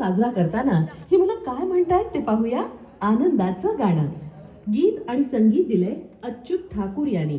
साजरा करताना ही मुलं काय म्हणतायत ते पाहूया. आनंदाचं गाणं. गीत आणि संगीत दिलंय अच्युत ठाकूर यांनी.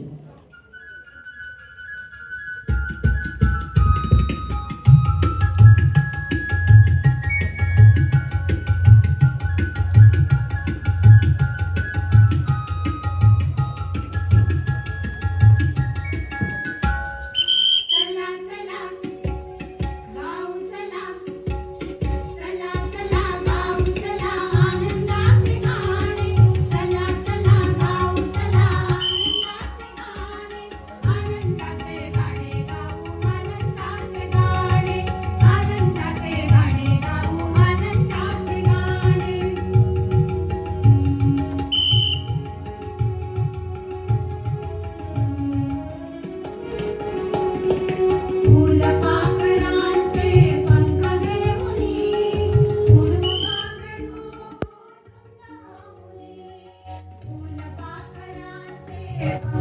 Yeah.